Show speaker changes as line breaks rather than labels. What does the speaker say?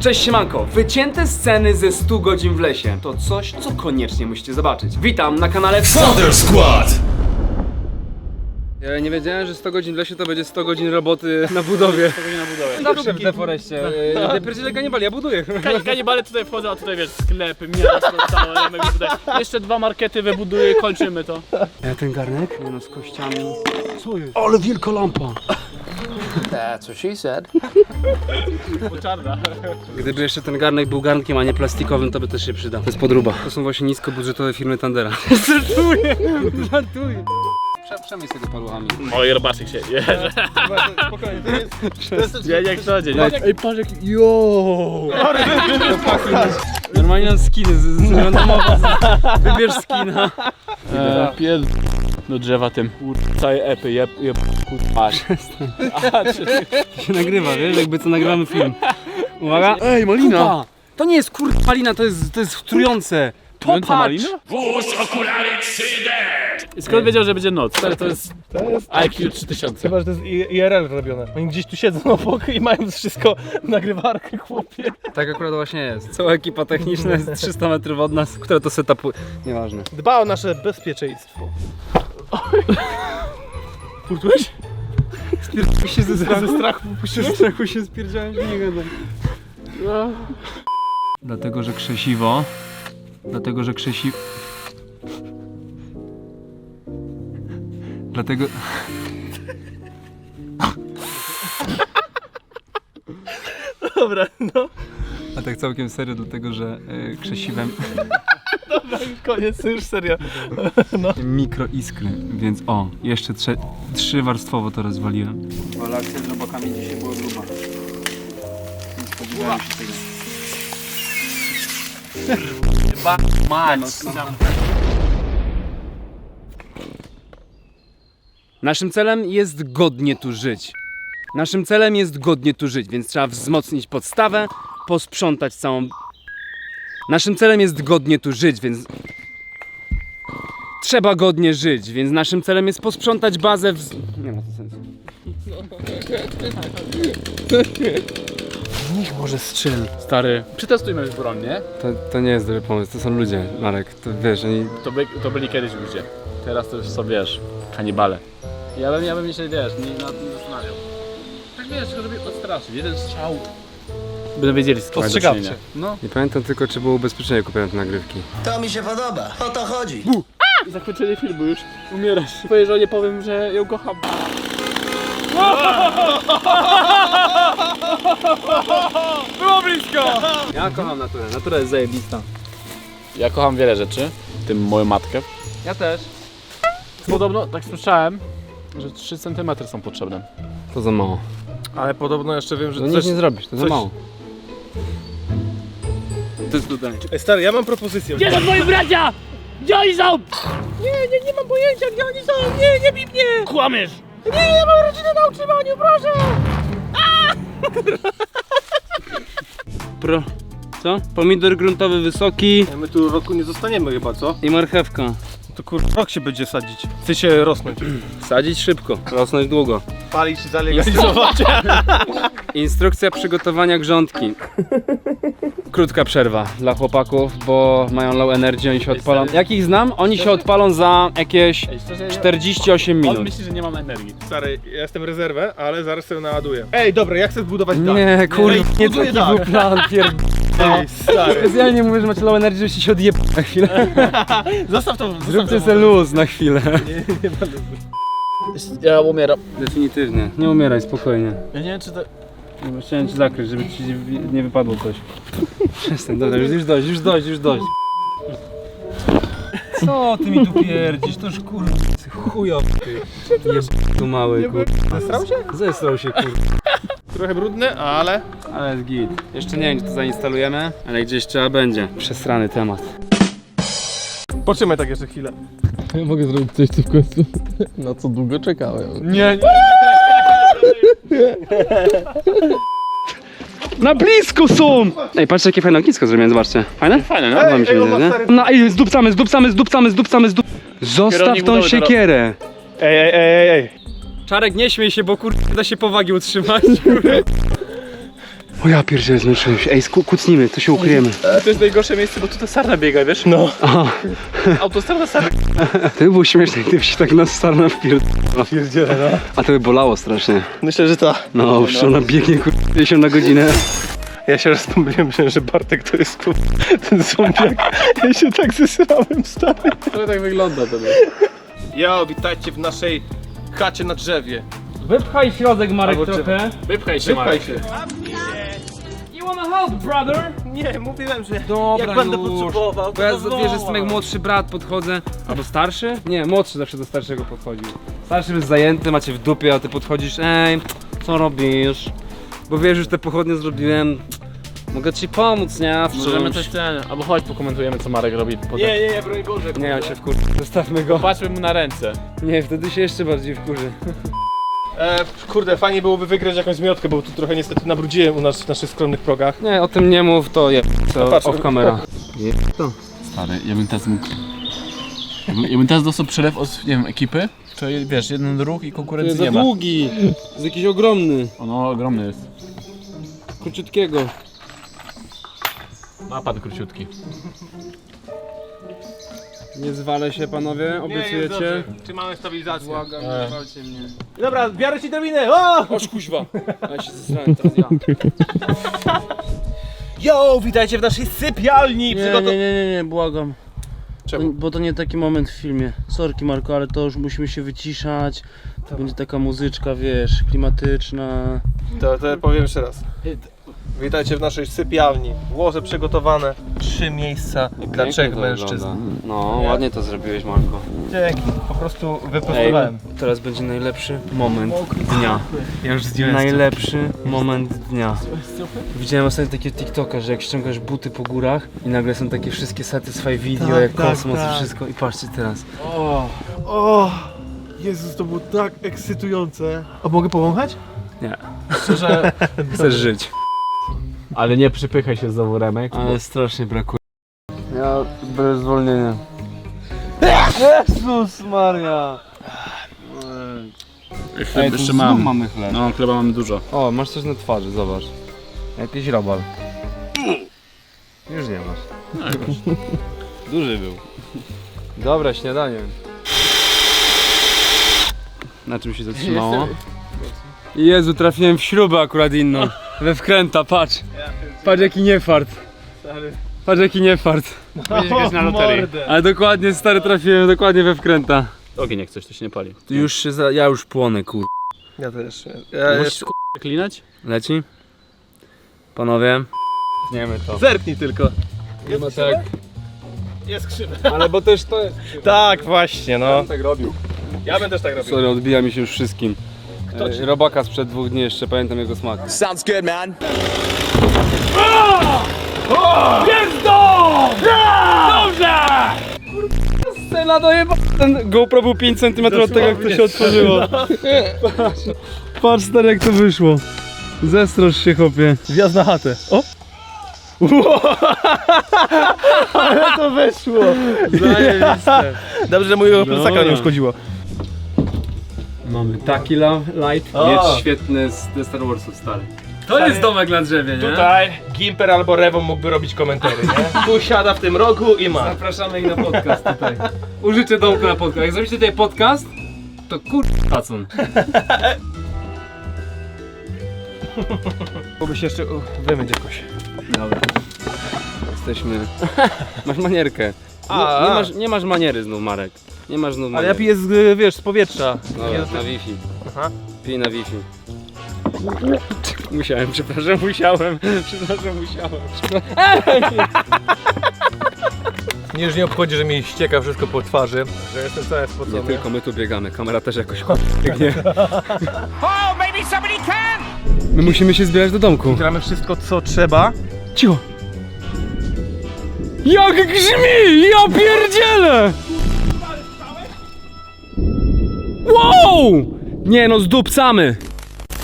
Cześć siemanko, wycięte sceny ze 100 godzin w lesie to coś, co koniecznie musicie zobaczyć. Witam na kanale
Thunder Squad!
Ja nie wiedziałem, że 100 godzin w lesie to będzie 100 godzin roboty na budowie. 100 godzin na budowie. Zawsze w deforeście. Nie pierdziele kanibali, ja buduję.
Kan- Kanibale tutaj wchodzą, a tutaj wiesz, sklepy, miasto całe, ja tutaj. Jeszcze dwa markety wybuduję i kończymy to.
Ja ten garnek? Nie no, z kościami. Co jest? Ale wielka lampa.
That's what she said.
Gdyby jeszcze ten garnek był garnkiem, a nie plastikowym, to by też się przydał. To jest podruba. To są właśnie niskobudżetowe firmy Tandera. Żartuję, żartuję. Prze- Przemyj z tego paluchami.
Oj, robaczek się jeże.
Spokojnie, to jest...
Ja jak co dzień.
Ej, patrz jak... Yo! Normalnie mam skiny, z, z randomowo. z- Wybierz skina.
Eee, pier... Do drzewa tym. Całe epy, jeb, jeb, kurwa. A, czy...
To się nagrywa, wiesz? Jakby co nagrywamy film. Uwaga. Ej, malina! To nie jest kur... malina, to jest, to jest trujące. Popatrz!
malina? I skąd wiedział, że będzie noc? Stary, to jest IQ 3000.
Chyba, że to jest I- IRL robione. Oni gdzieś tu siedzą obok i mają wszystko nagrywarkę, chłopie.
Tak akurat właśnie jest. Cała ekipa techniczna jest 300 metrów od nas, która to setupuje. Nieważne.
Dba o nasze bezpieczeństwo.
Kurtułeś?
Spierdolę się ze strachu.
Ze strachu
Ze strachu się spierdziałem, że nie gadam. Dlatego, że krzesiwo. Dlatego, że krzesi... Dlatego...
Dobra, no.
A tak całkiem serio, dlatego, że y, krzesiwem
Koniec, już serio.
mikroiskry, więc o, jeszcze trze- trzy warstwowo to rozwaliłem. Ale akcja z robakami dzisiaj była gruba. Nie spodziewałem się tego.
Mać.
Naszym celem jest godnie tu żyć. Naszym celem jest godnie tu żyć, więc trzeba wzmocnić podstawę, posprzątać całą. Naszym celem jest godnie tu żyć, więc. Trzeba godnie żyć, więc naszym celem jest posprzątać bazę w. Nie ma to sensu.
Niech może strzel.
Stary, przetestujmy broń, nie?
To, to nie jest dobry pomysł, to są ludzie, Marek. To wiesz, oni.
To, by, to byli kiedyś ludzie. Teraz to już są, wiesz, kanibale. Ja bym, ja bym się, wiesz, nie, nad tym zastanawiał. Tak wiesz, żeby odstraszyć. Jeden strzał. Będą wiedzieli, z kim mają do
Ostrzegawczy.
czynienia. No.
Nie pamiętam tylko, czy było ubezpieczenie kupiłem te nagrywki.
To mi się podoba. O to chodzi.
Zakończenie filmu już. Umierasz. Twojej żonie powiem, że ją kocham. Było blisko!
Ja kocham naturę, natura jest zajebista.
Ja kocham wiele rzeczy, w tym moją matkę.
Ja też.
Podobno, tak słyszałem, że 3 cm są potrzebne.
To za mało.
Ale podobno jeszcze wiem, że
No
coś...
nie zrobisz, to za
coś-
mało. To jest dodanie.
Ej, stary, ja mam propozycję.
Gdzie są moi bracia? Gdzie oni są?
Nie, nie, nie mam pojęcia, gdzie oni są. Nie, nie bij mnie.
Kłamiesz!
Nie, ja mam rodzinę na utrzymaniu, proszę.
Pro. Co? Pomidor gruntowy wysoki
My tu roku nie zostaniemy chyba, co?
i marchewka.
To kur... rok się będzie sadzić. Chce się rosnąć.
Sadzić szybko, rosnąć długo.
Palić i zalegalizować.
Instrukcja przygotowania grządki. Krótka przerwa dla chłopaków, bo mają low energy, oni się odpalą. Jak ich znam, oni się odpalą za jakieś
Ej, szczerze,
48
on
minut.
myśli, że nie mam energii.
Stary, ja jestem rezerwę, ale zaraz sobie naładuję. Ej, dobra, ja chcę zbudować dach.
Nie, kurwa, nie
buduję
taki był plan, pierd...
Ej, stary.
Specjalnie mówię, że macie low energy, żebyście się odjeb na chwilę.
Zostaw to, zostaw
Zróbcie
to.
sobie luz na chwilę.
Ja umieram.
Definitywnie. Nie umieraj, spokojnie.
Ja nie wiem, czy to...
Nie, bo Chciałem cię zakryć, żeby ci nie- nie wypadło coś. Przestań, dobra, już, już dość, już dość, już dość. Co ty mi tu pierdzisz? To już kurwa, chujo ty. Jeb... tu mały, kurwa.
Zesrał się?
Zesrał się, kurwa.
Trochę brudny, ale...
Ale jest git. Jeszcze nie wiem, czy to zainstalujemy, ale gdzieś trzeba będzie. Przesrany temat.
Poczymaj tak jeszcze chwilę.
Ja mogę zrobić coś, co w końcu na co długo czekałem.
Nie,
Na blisko są! Ej, patrzcie jakie fajne ognisko zrobiłem, zobaczcie. Fajne?
Fajne, no.
Podoba mi się, widzę,
oba
nie?
stary-
No ej, zdupcamy, zdupcamy, zdupcamy, zdupcamy, zdup... Zostaw
Kierownik
tą
budowy
siekierę!
Ej, ej, ej, ej.
Czarek, nie śmiej się, bo kurde da się powagi utrzymać. O ja pierdzielę, zmęczyłem się. Ej, sku- kucnijmy, to się ukryjemy.
To jest najgorsze miejsce, bo tutaj sarna biega, wiesz?
No.
Aha,
Autostrada sarna.
to by było śmieszne, gdyby się tak na starna wpierd...
Pierdziele, no.
A to by bolało strasznie.
Myślę, że to.
No, przecież ona biegnie kur... 50 na godzinę.
Ja się raz pomyliłem, myślałem, że Bartek to jest ku- ten zombiak. Ja się tak zesrałem, stary.
To tak wygląda to.
Ja, witajcie w naszej chacie na drzewie.
Wypchaj środek, Marek,
Albo
trochę.
Wypchaj się,
Wypchaj
Marek.
się.
You wanna help, brother?
Nie, mówiłem, że
Dobra,
jak będę
już.
potrzebował,
Bo ja
to
wiesz, że jestem jak młodszy brat, podchodzę. Albo starszy? Nie, młodszy zawsze do starszego podchodził. Starszy jest zajęty, macie w dupie, a ty podchodzisz, ej, co robisz? Bo wiesz, już te pochodnie zrobiłem. Mogę ci pomóc, nie? W
Możemy
czymś.
coś ten, albo chodź pokomentujemy co Marek robi potem.
Nie, nie, nie, broń Boże.
Nie, on się wkurzy. Zostawmy go.
Patrzmy mu na ręce.
Nie, wtedy się jeszcze bardziej wkurzy.
E, kurde, fajnie byłoby wygrać jakąś zmiotkę, bo tu trochę niestety nabrudziłem u nas w naszych skromnych progach.
Nie, o tym nie mów, to je, to
patrz,
off camera.
Stary, ja bym teraz mógł... Ja bym, ja bym teraz dostał przelew od, nie wiem, ekipy, to wiesz, jeden ruch i konkurencji nie ma.
długi, jest jakiś ogromny,
Ono ogromny jest.
króciutkiego.
Ma pan króciutki.
Nie zwalę się panowie, obiecujecie?
Czy mamy stabilizację?
Błagam,
E.
nie zwalcie mnie.
Dobra, biorę ci drabinę! O!
Oż kuźwa, ja się zesrałem teraz ja.
Yo, witajcie w naszej sypialni!
Nie,
Przygotow-
nie, nie, nie, nie, błagam.
Czemu?
Bo to nie taki moment w filmie. Sorki Marko, ale to już musimy się wyciszać. To będzie taka muzyczka, wiesz, klimatyczna.
To, to powiem jeszcze raz. Witajcie w naszej sypialni. Łoże przygotowane. Trzy miejsca dla trzech mężczyzn.
No,
Nie?
ładnie to zrobiłeś Marko.
Dzięki. Po prostu wyprostowałem.
Teraz będzie najlepszy moment dnia.
Ja już zdjąłem
Najlepszy moment dnia. Widziałem ostatnio takiego TikToka, że jak ściągasz buty po górach i nagle są takie wszystkie satisfy video,
Tak,
jak
tak,
kosmos
tak.
i wszystko. I patrzcie teraz.
O! Jezus, to było tak ekscytujące. A mogę powąchać?
Szczerze,
Chcesz żyć.
Ale nie przypychaj się znowu Remek.
Ale strasznie brakuje. Ja bez zwolnienia.
Jezus Maria!
Ej,
jeszcze mam.
mamy chleb.
No, chleba mamy dużo.
O, masz coś na twarzy, zobacz. Jakiś robal. Już nie masz. Duży był. Dobra, śniadanie. Na czym się zatrzymało? Jezu, trafiłem w śrubę akurat inną. We wkręta, patrz. Patrz jaki niefart. Patrz jaki niefart.
Będziesz grać na loterii.
Ale dokładnie, stary, trafiłem dokładnie we wkręta.
Ogień jak coś, to się nie pali.
Już się za... ja już płonę, kur...
Ja też. Ja
Musisz
jeszcze...
k***a klinać?
Leci? Panowie? Wiemy to.
Zerknij tylko.
Nie ma tak.
Jest krzywe.
Ale bo też to jest.
Tak, właśnie, no.
Tak robił.
Ja bym też tak robił.
Sorry, odbija mi się już wszystkim. E, robaka sprzed dwóch dni jeszcze, pamiętam jego smak.
Sounds good, man.
Scena dojeba... Ten GoPro był 5 cm od tego, jak to się otworzyło. Patrz, patrz stary, jak to wyszło. Zestrosz się, chłopie.
Wjazd na chatę. O! Ale to weszło!
Zajebiste.
Dobrze, że mojego plecaka nie uszkodziło.
Mamy taki la- light.
O!
Jest świetny z ze Star Warsów, stary. To jest domek na drzewie, nie?
Tutaj Gimper albo Rewo mógłby robić komentary, nie? Tu siada w tym rogu i ma.
Zapraszamy ich na podcast tutaj. Użycie domku na podcast. Jak zrobicie tutaj podcast, to kur... szacun.
Byłoby się jeszcze uh, wymyć jakoś.
Dobra. Jesteśmy... Masz manierkę.
A,
nie,
a.
masz, nie masz maniery znów, Marek. Nie masz znów
Ale ja piję z, wiesz, z powietrza.
Dobra, na Wi-Fi.
Aha.
Pij na Wi-Fi. Musiałem, przepraszam, musiałem. Przepraszam, musiałem.
Mnie już nie obchodzi, że mi ścieka wszystko po twarzy, że jestem cały
Nie
spocony.
tylko my tu biegamy, kamera też jakoś biegnie. My musimy się zbierać do domku.
Gramy wszystko, co trzeba.
Cicho! Jak grzmi! Ja pierdzielę! Wow! Nie no, zdupcamy!